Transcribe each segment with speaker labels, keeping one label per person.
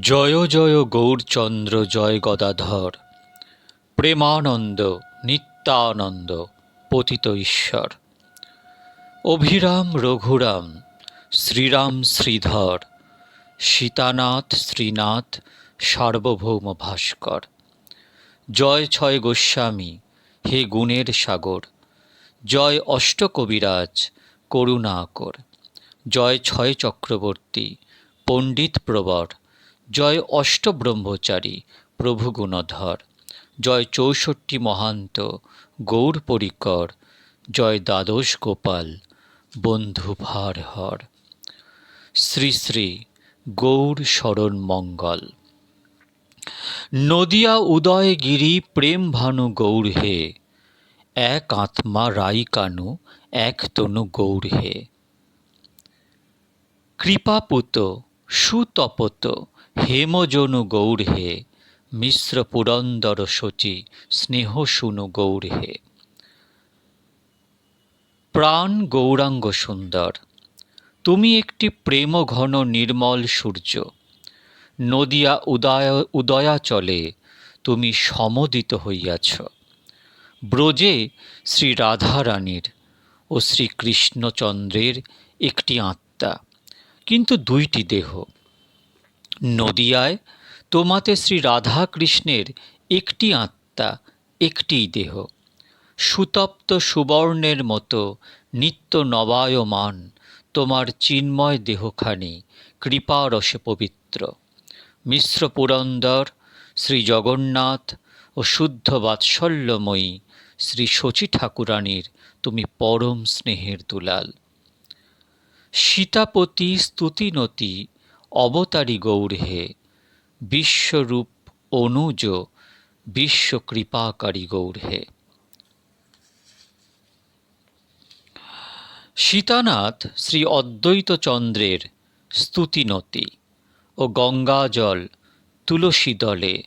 Speaker 1: জয় জয় গৌরচন্দ্র, জয় গদাধর। প্রেমানন্দ, নিত্যানন্দ, পতিত ঈশ্বর। অভিরাম রঘুরাম, শ্রীরাম শ্রীধর। সীতানাথ শ্রীনাথ, সার্বভৌম ভাস্কর। জয় ছয় গোস্বামী, হে গুণের সাগর। জয় অষ্টকবিরাজ করুণাকর জয় ছয় চক্রবর্তী, পণ্ডিত প্রবর। জয় অষ্টব্রহ্মচারী প্রভু গুণধর। জয় চৌষট্টি মহান্ত, গৌর পরিকর। জয় দ্বাদশ গোপাল, বন্ধু ভার হর। শ্রী শ্রী গৌর শরণ মঙ্গল। নদিয়া উদয়গিরি প্রেম ভানু গৌর হে। এক আত্মা রাই কানু, এক তনু গৌর হে। কৃপাপুত সুতপত হেমজনু গৌর হে, মিশ্র পুরন্দর শচী, স্নেহ শুনু গৌর হে। প্রাণ গৌরাঙ্গ সুন্দর, তুমি একটি প্রেম ঘন নির্মল সূর্য। নদিয়া উদয় উদয়াচলে তুমি সমদিত হইয়াছ। ব্রজে শ্রী রাধারানীর ও শ্রীকৃষ্ণচন্দ্রের একটি আত্মা, কিন্তু দুইটি দেহ। নদিয়ায় তোমাতে শ্রী রাধা কৃষ্ণের একটি আত্মা একটিই দেহ। সুতপ্ত সুবর্ণের মতো নিত্য নবায়মান তোমার চিন্ময় দেহখানি, কৃপারসে পবিত্র। মিশ্র পুরন্দর, শ্রী জগন্নাথ ও শুদ্ধ বাৎসল্যময়ী শ্রী শচী ঠাকুরানীর তুমি পরম স্নেহের দুলাল। সীতাপতি স্তুতিনতি অবতারী গৌর হে, বিশ্বরূপ অনুজ, বিশ্বকৃপাকারী গৌর হে। সীতানাথ শ্রী অদ্বৈত চন্দ্রের স্তুতিনতি ও গঙ্গাজল তুলসী দলে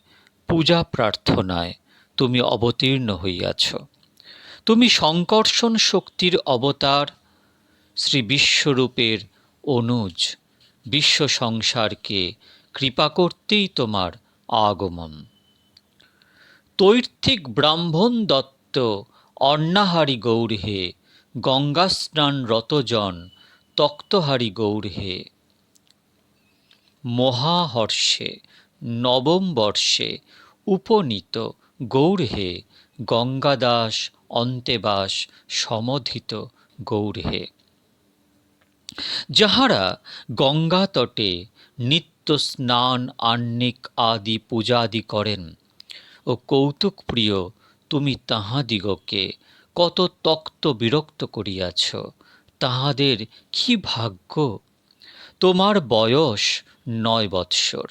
Speaker 1: পূজা প্রার্থনায় তুমি অবতীর্ণ হইয়াছ। তুমি সংকর্ষণ শক্তির অবতার, শ্রী বিশ্বরূপের অনুজ। বিশ্ব সংসারকে কৃপা করতেই তোমার আগমন। তৈর্থিক ব্রাহ্মণ দত্ত, অন্নাহারি গৌর হে গঙ্গা রতজন, তক্তহারি গৌর হে মহাহর্ষে, নবম বর্ষে, উপনীত গৌর হে গঙ্গাদাস, অন্তেবাস, সমধিত গৌর হে যাহারা গঙ্গা তটে নিত্য স্নান, আহ্নিক আদি পূজাদি করেন। ও কৌতুক প্রিয় তুমি তাহাদিগকে কত তক্ত বিরক্ত করিয়াছ, তাহাদের কি ভাগ্য? তোমার বয়স নয় বৎসর,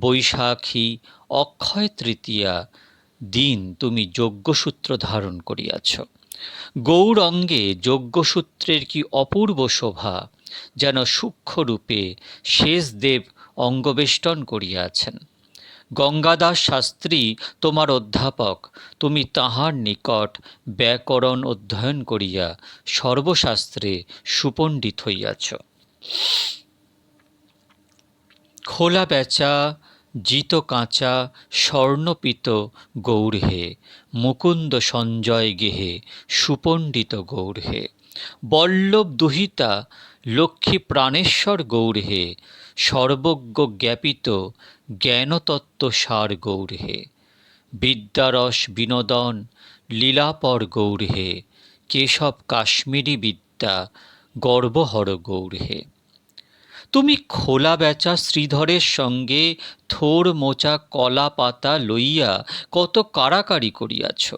Speaker 1: বৈশাখী অক্ষয় তৃতীয়া দিন তুমি যজ্ঞসূত্র ধারণ করিয়াছ। গৌরঙ্গে যজ্ঞসূত্রের কি অপূর্ব শোভা, যেন সূক্ষ্মরূপে শেষদেব অঙ্গবেষ্টন করিয়াছেন। গঙ্গাদাস শাস্ত্রী, তোমার অধ্যাপক, তুমি তাহার নিকট ব্যাকরণ অধ্যয়ন করিয়া সর্বশাস্ত্রে সুপণ্ডিত হইয়াছ। খোলা বেচা জিত কাঁচা স্বর্ণপিত গৌর হে, মুকুন্দ সঞ্জয় গেহে সুপণ্ডিত গৌর হে। বল্লভ দুহিতা লক্ষ্মী প্রাণেশ্বর গৌর হে, সর্বজ্ঞ জ্ঞাপিত জ্ঞানতত্ত্ব সার গৌর হে। বিদ্যারস বিনোদন লীলাপর গৌর হে, কেশব কাশ্মীরি বিদ্যা গর্বহর গৌর হে। তুমি খোলা বেচা শ্রীধরের সঙ্গে থোর মোচা কলা পাতা লইয়া কত কারাকারি করিয়াছ?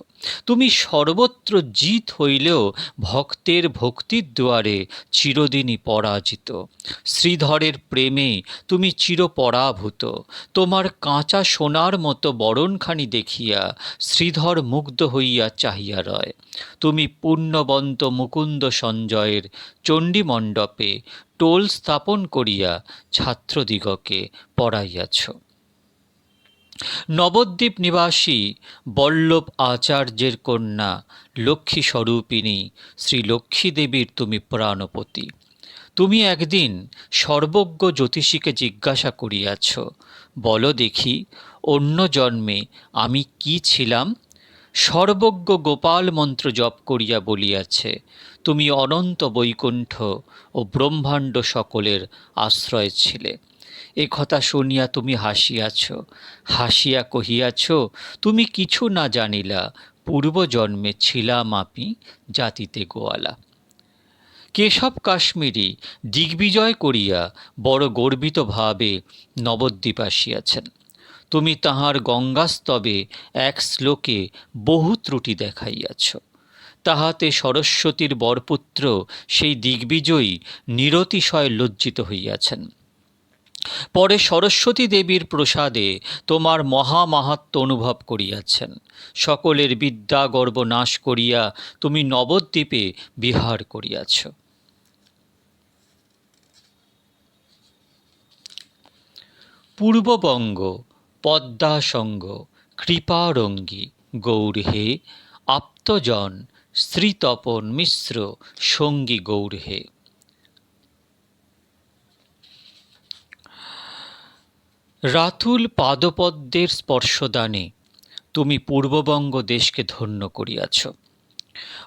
Speaker 1: তুমি সর্বত্র জিত হইলেও ভক্তের ভক্তির দুয়ারে চিরদিনই পরাজিত। শ্রীধরের প্রেমে তুমি চিরপরাভূত। তোমার কাঁচা সোনার মতো বরণখানি দেখিয়া শ্রীধর মুগ্ধ হইয়া চাহিয়া রয়। তুমি পুণ্যবন্ত মুকুন্দ সঞ্জয়ের চণ্ডীমণ্ডপে টোল স্থাপন করিয়া ছাত্রদিগকে পড়াইয়াছ নবদ্বীপ নিবাসী বল্লভ আচার্যের কন্যা লক্ষ্মী স্বরূপিণী শ্রী লক্ষ্মী দেবীর তুমি প্রাণপতি। তুমি একদিন সর্বজ্ঞ জ্যোতিষীকে জিজ্ঞাসা করিয়াছ, বলো দেখি, অন্য জন্মে আমি কি ছিলাম? সর্বজ্ঞ গোপাল মন্ত্র জপ করিয়া বলিয়াছে, তুমি অনন্ত বৈকুণ্ঠ ও ব্রহ্মাণ্ড সকলের আশ্রয় ছিলে। এ কথা শুনিয়া তুমি হাসিয়াছ। হাসিয়া কহিয়াছ, তুমি কিছু না জানিলা, পূর্বজন্মে ছিলাম আপি জাতিতে গোয়ালা। কেশব কাশ্মীরি দিগ্বিজয় করিয়া বড় গর্বিত ভাবে নবদ্বীপ আসিয়াছেন। তুমি তাহার গঙ্গাস্তবে এক শ্লোকে বহু ত্রুটি দেখাইয়াছ। তাহাতে সরস্বতীর বরপুত্র সেই দিগ্বিজয়ী নিরতিশয় লজ্জিত হইয়াছেন। পরে সরস্বতী দেবীর প্রসাদে তোমার মহামাহাত্ম অনুভব করিয়াছেন। সকলের বিদ্যা গর্ব নাশ করিয়া তুমি নবদ্বীপে বিহার করিয়াছ। পূর্ববঙ্গ, পদ্মাসঙ্গ, কৃপারঙ্গী গৌরহে আপ্তজন, শ্রীতপন মিশ্র, সঙ্গী গৌরহে রাতুল পাদপদ্মের স্পর্শদানে তুমি পূর্ববঙ্গ দেশকে ধন্য করিয়াছ।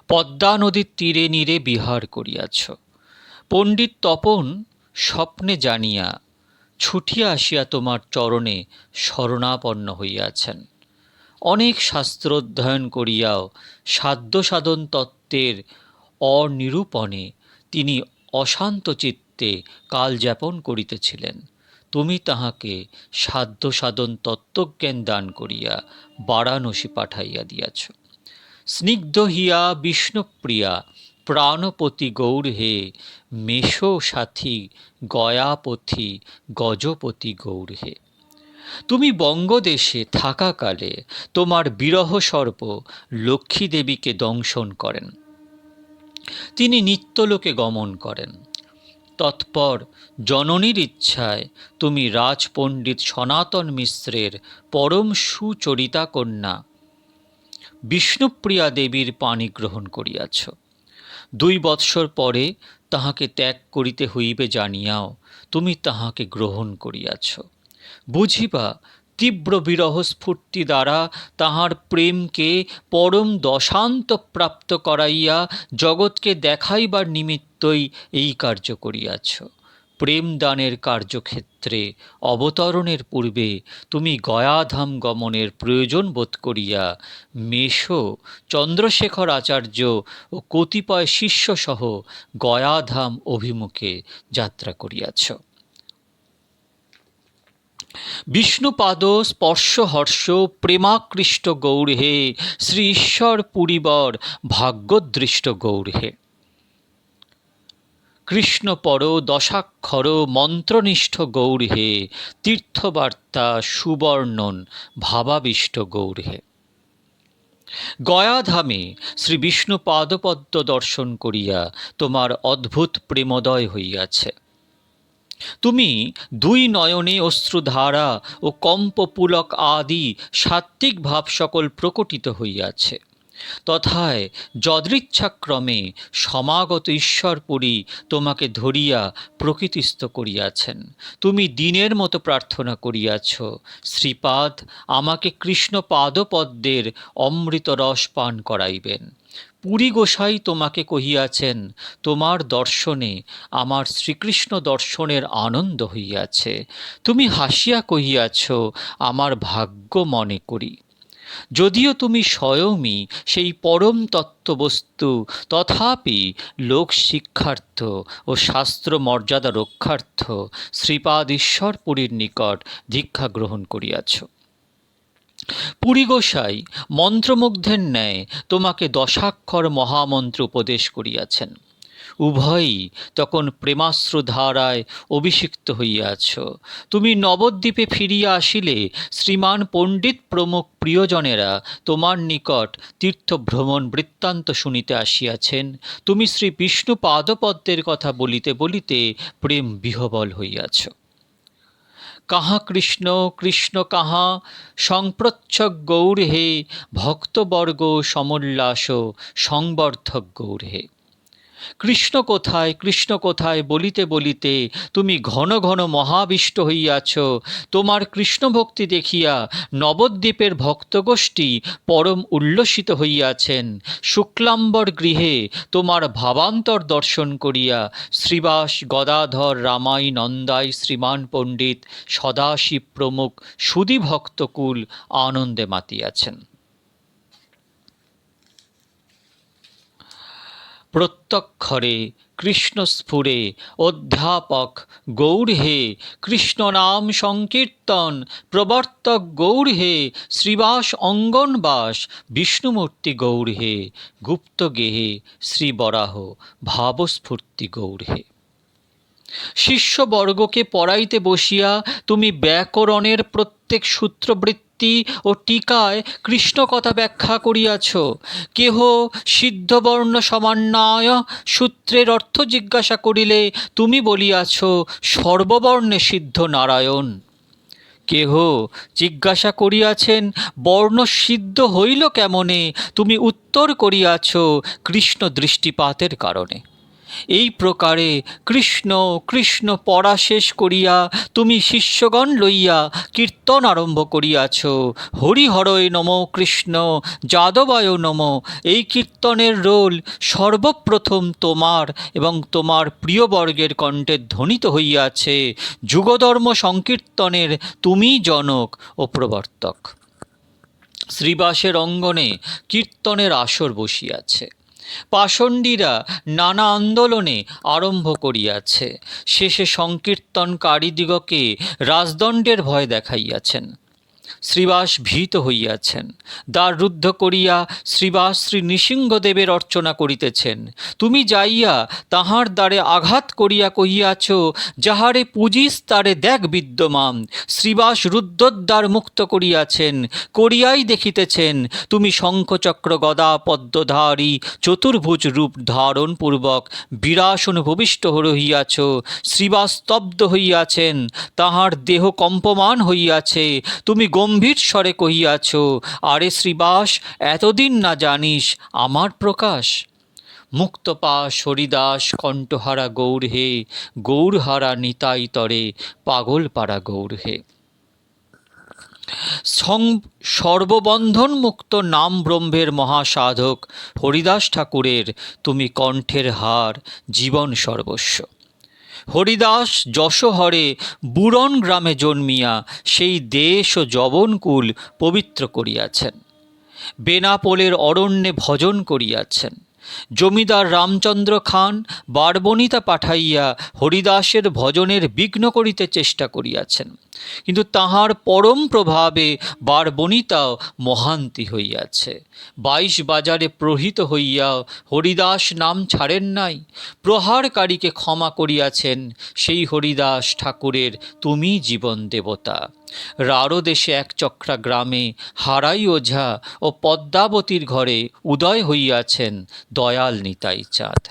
Speaker 1: পদ্মা নদীর তীরে নীরে বিহার করিয়াছ। পণ্ডিত তপন স্বপ্নে জানিয়া ছুটিয়া আসিয়া তোমার চরণে শরণাপন্ন হইয়াছেন। অনেক শাস্ত্র অধ্যয়ন করিয়াও সাধ্য সাধন তত্ত্বের অনিরূপণে তিনি অশান্ত চিত্তে কালযাপন করিতেছিলেন। তুমি তাহাকে সাধ্য সাধন তত্ত্বজ্ঞান দান করিয়া বারাণসী পাঠাইয়া দিয়াছ। স্নিগ্ধ হিয়া বিষ্ণুপ্রিয়া, প্রাণপতি গৌর হে, মেষো সাথী, গয়াপথি, গজপতি গৌর হে। তুমি বঙ্গদেশে থাকাকালে তোমার বিরহ সর্প লক্ষ্মী দেবীকে দংশন করেন। তিনি নিত্যলোকে গমন করেন। তৎপর, জননীর ইচ্ছায় তুমি রাজপণ্ডিত সনাতন মিশ্রের পরম সুচরিতা কন্যা। বিষ্ণুপ্রিয়া দেবীর পানি গ্রহণ করিয়াছ। দুই বৎসর পরে তাহাকে ত্যাগ করিতে হইবে জানিয়াও তুমি তাহাকে গ্রহণ করিয়াছ। বুঝিবা তীব্র বিরহ স্ফূর্তি দ্বারা তাহার প্রেমকে পরম দশান্ত প্রাপ্ত করাইয়া জগৎকে দেখাইবার নিমিত্তই এই কার্য করিয়াছ। প্রেম দানের কার্যক্ষেত্রে অবতরণের পূর্বে তুমি গয়াধাম গমনের প্রয়োজন বোধ করিয়া মেষ, চন্দ্রশেখর আচার্য ও কতিপয় শিষ্যসহ গয়াধাম অভিমুখে যাত্রা করিয়াছ। বিষ্ণুপাদ স্পর্শ হর্ষ প্রেমাকৃষ্ট গৌরহে শ্রী ঈশ্বর পুরীবর ভাগ্যদৃষ্ট গৌরহে কৃষ্ণপর দশাক্ষর মন্ত্রনিষ্ঠ গৌরহে তীর্থবার্তা সুবর্ণন ভাবাবিষ্ট গৌরহে গয়াধামে শ্রী বিষ্ণু পাদপদ্ম দর্শন করিয়া তোমার অদ্ভুত প্রেমোদয় হইয়াছে। তুমি দুই নয়নে অশ্রুধারা ও কম্পপুলক আদি সাত্ত্বিক ভাব সকল প্রকটিত হইয়াছে। তথায় যদৃচ্ছাক্রমে সমাগত ঈশ্বরপুরী তোমাকে ধরিয়া প্রকৃতিস্থ করিয়াছেন। তুমি দিনের মতো প্রার্থনা করিয়াছ, শ্রীপাদ আমাকে কৃষ্ণ পাদপদ্মের অমৃত রস পান করাইবেন। পুরী গোসাই তোমাকে কহিয়াছেন, তোমার দর্শনে, আমার শ্রীকৃষ্ণ দর্শনের আনন্দ হইয়াছে। তুমি হাসিয়া কহিয়াছ, আমার ভাগ্য মনে করি। যদিও তুমি স্বয়ংই সেই পরম তত্ত্ববস্তু, তথাপি লোক শিক্ষার্থ ও শাস্ত্র মর্যাদা রক্ষার্থ শ্রীপাদ ঈশ্বর পুরীর নিকট দীক্ষা গ্রহণ করিয়াছ। পুরী গোসাই, মন্ত্রমুগ্ধের ন্যায় তোমাকে দশাক্ষর মহামন্ত্র উপদেশ করিয়াছেন। উভয়ই তখন প্রেমাশ্রু ধারায় অভিষিক্ত হইয়াছ। তুমি নবদ্বীপে ফিরিয়া আসিলে শ্রীমান পণ্ডিত প্রমুখ প্রিয়জনেরা তোমার নিকট তীর্থভ্রমণ বৃত্তান্ত শুনিতে আসিয়াছেন। তুমি শ্রী বিষ্ণু পাদপদ্মের কথা বলিতে বলিতে প্রেম বিহবল হইয়াছ। কাহা কৃষ্ণ কৃষ্ণ কাহা? সংপ্রচ্ছক গৌর হে ভক্তবর্গ সমোল্লাস সংবর্ধক গৌর হে। কৃষ্ণ কোথায় কৃষ্ণ কোথায় বলিতে বলিতে তুমি ঘন ঘন মহাবিষ্ট হইয়াছ। তোমার কৃষ্ণ ভক্তি দেখিয়া নবদ্বীপের ভক্তগোষ্ঠী পরম উল্লসিত হইয়াছেন। শুক্লাম্বর গৃহে তোমার ভাবান্তর দর্শন করিয়া শ্রীবাস গদাধর রামাই নন্দাই শ্রীমান পণ্ডিত সদাশিব প্রমুখ সুদী ভক্তকুল আনন্দে মাতিয়াছেন। প্রত্যক্ষরে কৃষ্ণ স্ফুরে অধ্যাপক গৌড়হে কৃষ্ণনাম কৃষ্ণ নাম সংকীর্তন প্রবর্তক গৌড়হে শ্রীবাস অঙ্গনবাস বিষ্ণুমূর্তি গৌড়হে গুপ্ত গেহে শ্রীবরাহ ভাবস্ফূর্তি গৌর হে। শিষ্যবর্গকে পড়াইতে বসিয়া তুমি ব্যাকরণের প্রত্যেক সূত্রবৃত্তি ও টিকায় কৃষ্ণ কথা ব্যাখ্যা করিয়াছ। কেহ সিদ্ধবর্ণ সমান্বয় সূত্রের অর্থ জিজ্ঞাসা করিলে তুমি বলিয়াছ, সর্ববর্ণে সিদ্ধ নারায়ণ। কেহ জিজ্ঞাসা করিয়াছেন, বর্ণ সিদ্ধ হইল কেমনে? তুমি উত্তর করিয়াছ, কৃষ্ণ দৃষ্টিপাতের কারণে। এই প্রকারে কৃষ্ণ কৃষ্ণ পড়া শেষ করিয়া তুমি শিষ্যগণ লইয়া কীর্তন আরম্ভ করিয়াছ। হরিহরয় নম কৃষ্ণ, যাদবায় নম। এই কীর্তনের রোল সর্বপ্রথম তোমার এবং তোমার প্রিয়বর্গের কণ্ঠে ধ্বনিত হইয়াছে। যুগধর্ম সংকীর্তনের তুমি জনক ও প্রবর্তক। শ্রীবাসের অঙ্গনে কীর্তনের আসর বসিয়াছে। পাষণ্ডীরা নানা আন্দোলনে আরম্ভ করিয়াছে। শেষে সংকীর্তনকারীদিগকে রাজদণ্ডের ভয় দেখাইয়াছেন। শ্রীবাস ভীত হইয়াছেন। দ্বার রুদ্ধ করিয়া শ্রীবাস শ্রী নৃসিংহদেবের অর্চনা করিতেছেন। তুমি যাইয়া তাহার দ্বারে আঘাত করিয়া কহিয়াছ, যাহারে পুজিস তারে দেখ বিদ্যমান। শ্রীবাস রুদ্ধদ্বার মুক্ত করিয়াছেন, করিয়াই দেখিতেছেন, তুমি শঙ্খচক্র গদা পদ্মধারী চতুর্ভুজ রূপ ধারণ পূর্বক বিরাসন ভূমিষ্ঠ রহিয়াছ। শ্রীবাস স্তব্ধ হইয়াছেন, তাহার দেহ কম্পমান হইয়াছে। তুমি গম্ভীর স্বরে কহিয়াছ, আরে শ্রীবাস, এতদিন না জানিস আমার প্রকাশ? মুক্তপাশ হরিদাস কণ্ঠহারা গৌর হে, গৌরহারা নিতাই তরে পাগল পাড়া গৌর হে। সর্ববন্ধন মুক্ত নাম ব্রহ্মের মহাসাধক হরিদাস ঠাকুরের তুমি কণ্ঠের হার, জীবন সর্বস্ব। হরিদাস যশোহরে বুরন গ্রামে জন্মিয়া সেই দেশ ও যবনকুল পবিত্র করিয়াছেন। বেনাপোলের অরণ্যে ভজন করিয়াছেন। জমিদার রামচন্দ্র খান বারবনিতা পাঠাইয়া হরিদাসের ভজনের বিঘ্ন করিতে চেষ্টা করিয়াছেন। কিন্তু তাহার পরম প্রভাবে বারবনিতাও মহান্তি হইয়াছে। বাইশ বাজারে প্রহিত হইয়াও হরিদাস নাম ছাড়েন নাই। প্রহারকারীকে ক্ষমা করিয়াছেন সেই হরিদাস ঠাকুরের তুমি জীবন দেবতা। রারো দেশে এক চক্রা গ্রামে হারাই ওঝা ও পদ্মাবতীর ঘরে উদয় হইয়াছেন দয়াল নিতাই চাঁদ।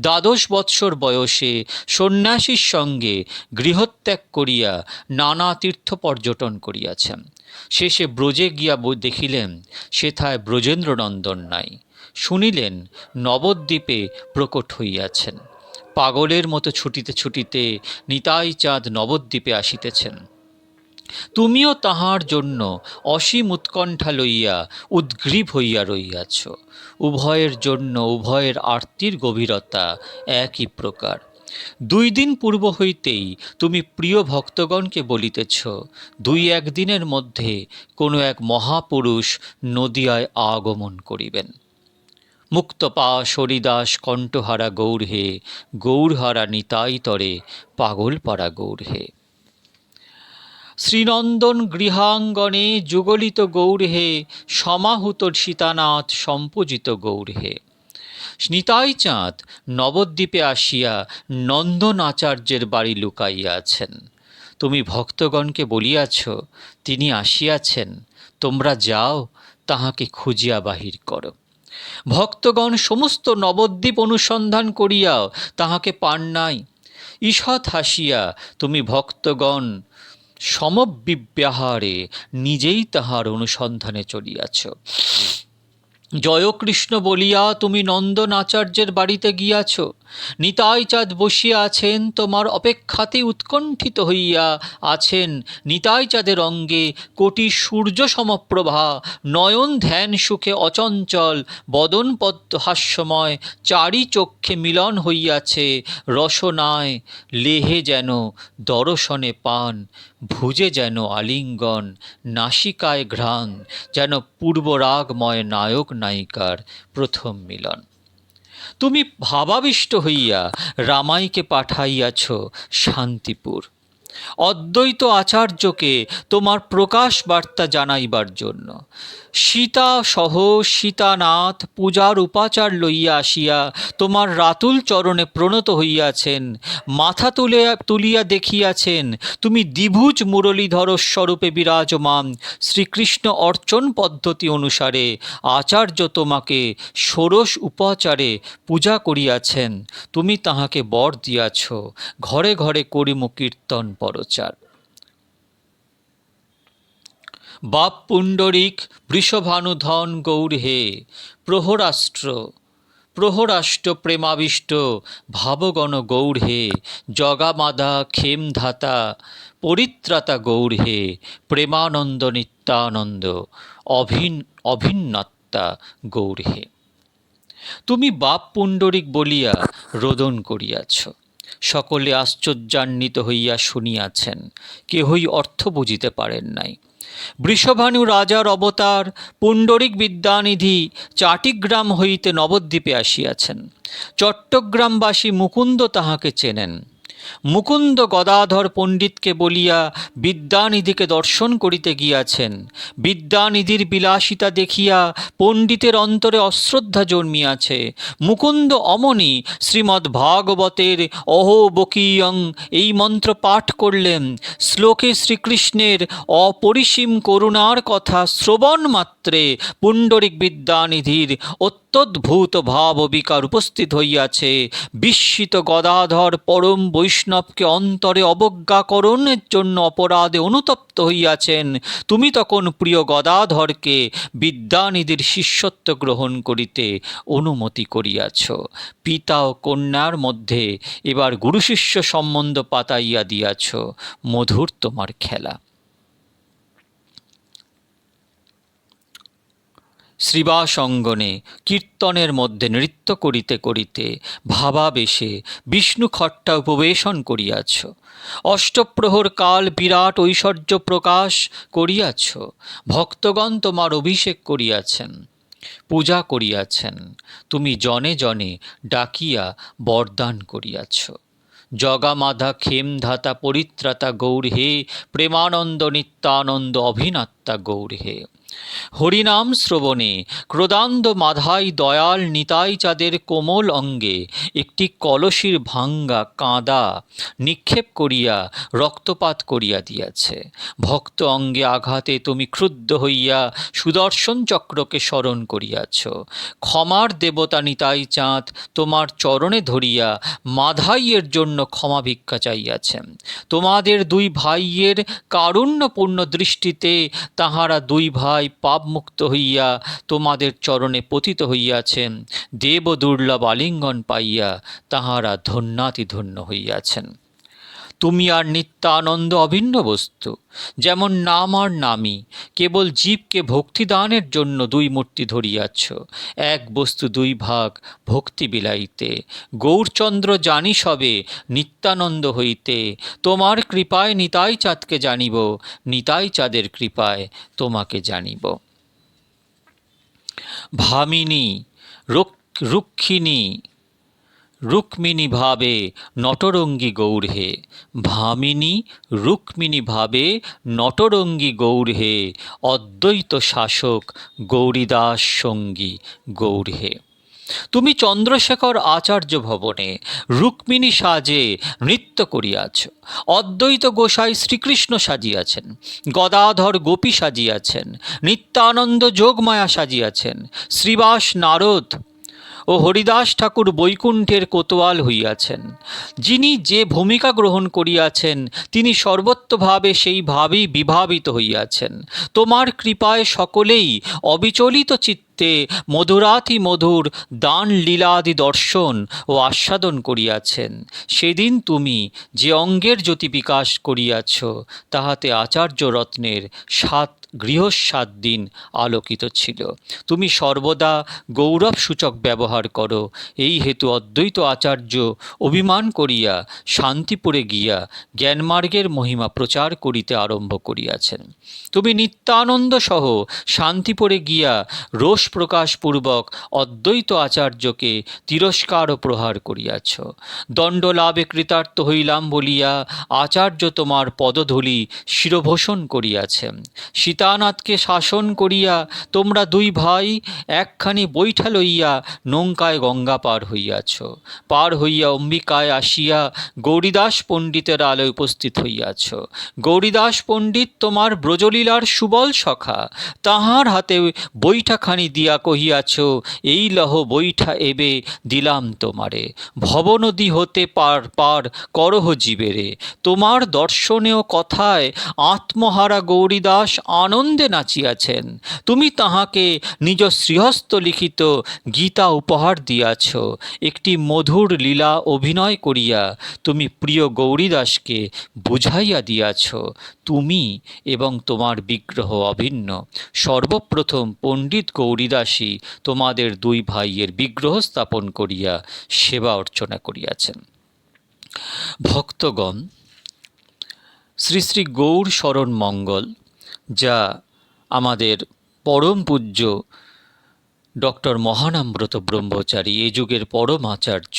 Speaker 1: দ্বাদশ বৎসর বয়সে সন্ন্যাসীর সঙ্গে গৃহত্যাগ করিয়া নানা তীর্থ পর্যটন করিয়াছেন। শেষে ব্রজে গিয়া দেখিলেন, সেথায় ব্রজেন্দ্রনন্দন নাই। শুনিলেন, নবদ্বীপে প্রকট হইয়াছেন। পাগলের মতো ছুটিতে ছুটিতে নিতাই চাঁদ নবদ্বীপে আসিতেছেন। তুমিও তাহার জন্য অসীম উৎকণ্ঠা লইয়া উদ্গ্রীব হইয়া রইয়াছ। উভয়ের জন্য উভয়ের আরতির গভীরতা একই প্রকার। দুই দিন পূর্ব হইতেই তুমি প্রিয় ভক্তগণকে বলিতেছ, দুই একদিনের মধ্যে কোনো এক মহাপুরুষ নদিয়ায় আগমন করিবেন। মুক্তপাশ হরিদাস কণ্ঠহারা গৌর হে গৌরহারা নিতাই তরে পাগল পাড়া গৌর হে। শ্রীনন্দন গৃহাঙ্গনে যুগলিত গৌর হে, সমাহুত সীতানাথ সম্পূজিত গৌর হে। নিতাই চাঁদ নবদ্বীপে আসিয়া নন্দন আচার্যের বাড়ি লুকাইয়াছেন। তুমি ভক্তগণকে বলিয়াছ, তিনি আসিয়াছেন, তোমরা যাও, তাহাকে খুঁজিয়া বাহির করো। ভক্তগণ সমস্ত নবদ্বীপ অনুসন্ধান করিয়াও তাহাকে পান নাই। ঈষৎ হাসিয়া, তুমি ভক্তগণ সমবিব্যাহারে নিজেই তাহার অনুসন্ধানে চলিয়াছ। জয়কৃষ্ণ বলিয়া তুমি নন্দন আচার্যের বাড়িতে গিয়াছ? নিতাই চাঁদ বসিয়া আছেন, তোমার অপেক্ষাতে উৎকণ্ঠিত হইয়া আছেন। নিতাই চাঁদের অঙ্গে কোটি সূর্য সমপ্রভা, নয়ন ধ্যান সুখে অচঞ্চল, বদন পদ্ম হাস্যময়, চারি চক্ষে মিলন হইয়াছে, রসনায় লেহে যেন দর্শনে পান, ভুজে যেন আলিঙ্গন, নাসিকায় ঘ্রাণ, যেন পূর্বরাগময় নায়ক নায়িকার প্রথম মিলন। তুমি ভাবাবিষ্ট হইয়া রামাইকে পাঠাইয়াছ শান্তিপুর। অদ্বৈত আচার্যকে তোমার প্রকাশ বার্তা জানাইবার জন্য। সীতা সহ সীতানাথ পূজার উপাচার লইয়া আসিয়া তোমার রাতুল চরণে প্রণত হইয়াছেন, মাথা তুলে, তুলিয়া দেখিয়াছেন, তুমি দ্বিভুজ মুরলীধর স্বরূপে বিরাজমান, শ্রীকৃষ্ণ অর্চন পদ্ধতি অনুসারে আচার্য তোমাকে ষোড়শ উপাচারে পূজা করিয়াছেন, তুমি তাহাকে বর দিয়াছ, ঘরে ঘরে করিম কীর্তন পরচার। বাপ পুণ্ডরিক বৃষভানুধন গৌর হে প্রহরাষ্ট্র প্রহরাষ্ট্র প্রেমাবিষ্ট ভাবগণ গৌর হে, জগামাদা খেমধাতা পরিত্রাতা গৌর হে, প্রেমানন্দ নিত্যানন্দ, অভিন, অভিন্নত্তা গৌর হে। তুমি বাপ পুণ্ডরিক বলিয়া রোদন করিয়াছ, সকলে আশ্চর্যান্বিত হইয়া শুনিয়াছেন, কেহই অর্থ বুঝিতে পারেন নাই। বৃষভানু রাজার অবতার পুণ্ডরিক বিদ্যানিধি চাটিগ্রাম হইতে নবদ্বীপে আসিয়াছেন। চট্টগ্রামবাসী মুকুন্দ তাহাকে চেনেন। মুকুন্দ গদাধর পণ্ডিতকে বলিয়া বিদ্যানিধিকে দর্শন করিতে গিয়াছেন। বিদ্যানিধির বিলাসিতা দেখিয়া পণ্ডিতের অন্তরে অশ্রদ্ধা জন্মিয়াছে। মুকুন্দ অমনি শ্রীমদ্ ভাগবতের অহো বকীয়ং এই মন্ত্র পাঠ করলেন। শ্লোকে শ্রীকৃষ্ণের অপরিসীম করুণার কথা শ্রবণ মাত্রে পুণ্ডরিক বিদ্যানিধির অত্যদ্ভুত ভাব বিকার উপস্থিত হইয়াছে। বিস্মিত গদাধর পরম বৈষ্ণবকে অন্তরে অবজ্ঞাকরণের জন্য অপরাধে অনুতপ্ত হইয়াছেন। তুমি তখন প্রিয় গদাধরকে বিদ্যানিধির শিষ্যত্ব গ্রহণ করিতে অনুমতি করিয়াছ। পিতা ও কন্যার মধ্যে এবার গুরুশিষ্য সম্বন্ধ পাতাইয়া দিয়াছ। মধুর তোমার খেলা। শ্রীবাস অঙ্গনে কীর্তনের মধ্যে নৃত্য করিতে করিতে ভাবাবেশে বিষ্ণু খট্টা উপবেশন করিয়াছ। অষ্টপ্রহর কাল বিরাট ঐশ্বর্য প্রকাশ করিয়াছ। ভক্তগণ তোমার অভিষেক করিয়াছেন, পূজা করিয়াছেন, তুমি জনে জনে ডাকিয়া বরদান করিয়াছ। জগামাধা খেমধাতা পরিত্রাতা গৌর হে প্রেমানন্দ নিত্যানন্দ অভিনাত্তা গৌর হে হরিনাম শ্রবণে, ক্রোদান্দ মাধাই দয়াল নিতাই চাঁদের কোমল অঙ্গে, একটি কলসির ভাঙ্গা কাঁদা নিক্ষেপ করিয়া, রক্তপাত করিয়া দিয়াছে। ভক্ত অঙ্গে আঘাতে তুমি ক্রুদ্ধ হইয়া, সুদর্শন চক্রকে স্মরণ করিয়াছ। ক্ষমার দেবতা নিতাই চাঁদ তোমার চরণে ধরিয়া, মাধাইয়ের জন্য ক্ষমা ভিক্ষা চাইয়াছেন। তোমাদের দুই ভাইয়ের কারুণ্যপূর্ণ দৃষ্টিতে তাহারা দুই ভাই পাপমুক্ত হইয়া তোমাদের চরণে পতিত হইয়াছেন। দেব দুর্লভ আলিঙ্গন পাইয়া তাহারা ধন্যাতি ধন্য হইয়াছেন। তুমি আর নিত্যানন্দ অভিন্ন বস্তু, যেমন নাম আর নামই, কেবল জীবকে ভক্তিদানের জন্য দুই মূর্তি ধরিয়াছ। এক বস্তু দুই ভাগ ভক্তি বিলাইতে। গৌরচন্দ্র জানি সবে নিত্যানন্দ হইতে। তোমার কৃপায় নিতাই চাঁদকে জানিব, নিতাই চাঁদের কৃপায় তোমাকে জানিব। ভামিনী, রুক- রুক্ষিণী রুক্মিণী ভাবে নটরঙ্গী গৌর হে। ভামিনী রুক্মিণী ভাবে নটরঙ্গী গৌর হে। অদ্বৈত শাসক গৌরীদাস সঙ্গী গৌর হে। তুমি চন্দ্রশেখর আচার্য ভবনে রুক্মিণী সাজে নৃত্য করিয়াছ। অদ্বৈত গোসাই শ্রীকৃষ্ণ সাজিয়াছেন। গদাধর গোপী সাজিয়াছেন। নিত্যানন্দ যোগমায়া সাজিয়াছেন। শ্রীবাস নারদ ও হরিদাস ঠাকুর বৈকুণ্ঠের কোতোয়াল হইয়াছেন। যিনি যে ভূমিকা গ্রহণ করিয়াছেন, তিনি সর্বত্রভাবে সেইভাবেই বিভাবিত হইয়াছেন। তোমার কৃপায় সকলেই অবিচলিত চিত্তে চিত্তে মধুরাতি মধুর দান লীলাদি দর্শন ও আস্বাদন করিয়াছেন। সেদিন তুমি যে অঙ্গের জ্যোতি বিকাশ করিয়াছ, তাহাতে আচার্য রত্নের সাত গৃহসাত দিন আলোকিত ছিল। তুমি সর্বদা গৌরব সূচক ব্যবহার করো। এই হেতু অদ্বৈত আচার্য অভিমান করিয়া শান্তিপুরে গিয়া জ্ঞানমার্গের মহিমা প্রচার করিতে আরম্ভ করিয়াছেন। তুমি নিত্যানন্দ সহ শান্তিপুরে গিয়া রোষ প্রকাশপূর্বক অদ্বৈত আচার্যকে তিরস্কার ও প্রহার করিয়াছ। দণ্ডলাভে কৃতার্থ হইলাম বলিয়া আচার্য তোমার পদধূলি শিরভূষণ করিয়াছেন। সীতানাথকে শাসন করিয়া তোমরা দুই ভাই একখানি বৈঠা লইয়া নৌকায় গঙ্গা পার হইয়াছ। পার হইয়া অম্বিকায় আসিয়া গৌরীদাস পণ্ডিতের আলোয় উপস্থিত হইয়াছ। গৌরীদাস পণ্ডিত তোমার ব্রজলীলার সুবল সখা। তাহার হাতে বৈঠাখানি দিয়া কহিয়াছ, এই লহ বৈঠা এবে দিলাম তোমারে। ভবনদী হতে পার পার করহ জীবেরে। তোমার দর্শনেও কথায় আত্মহারা গৌরীদাস আনন্দে নাচিয়াছেন। তুমি তাহাকে নিজ শ্রীহস্ত লিখিত গীতা উপহার দিয়াছ। একটি মধুর লীলা অভিনয় করিয়া তুমি প্রিয় গৌরীদাসকে বুঝাইয়া দিয়াছ। তুমি এবং তোমার বিগ্রহ অভিন্ন। সর্বপ্রথম পণ্ডিত গৌরীদাসী তোমাদের দুই ভাইয়ের বিগ্রহ স্থাপন করিয়া সেবা অর্চনা করিয়াছেন। ভক্তগণ, শ্রী শ্রী গৌর শরণ মঙ্গল, যা আমাদের পরম পূজ্য ডক্টর মহানাম্রত ব্রহ্মচারী এ যুগের পরম আচার্য,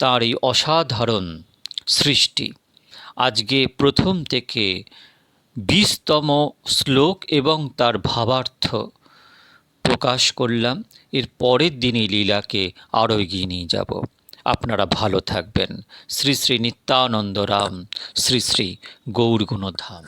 Speaker 1: তার এই অসাধারণ সৃষ্টি আজকে প্রথম থেকে বিশতম শ্লোক এবং তার ভাবার্থ প্রকাশ করলাম, এর পরের দিনই লীলাকে আরও এগিয়ে নিয়ে যাব। আপনারা ভালো থাকবেন। শ্রী শ্রী নিত্যানন্দ রাম, শ্রী শ্রী গৌরগুণধাম।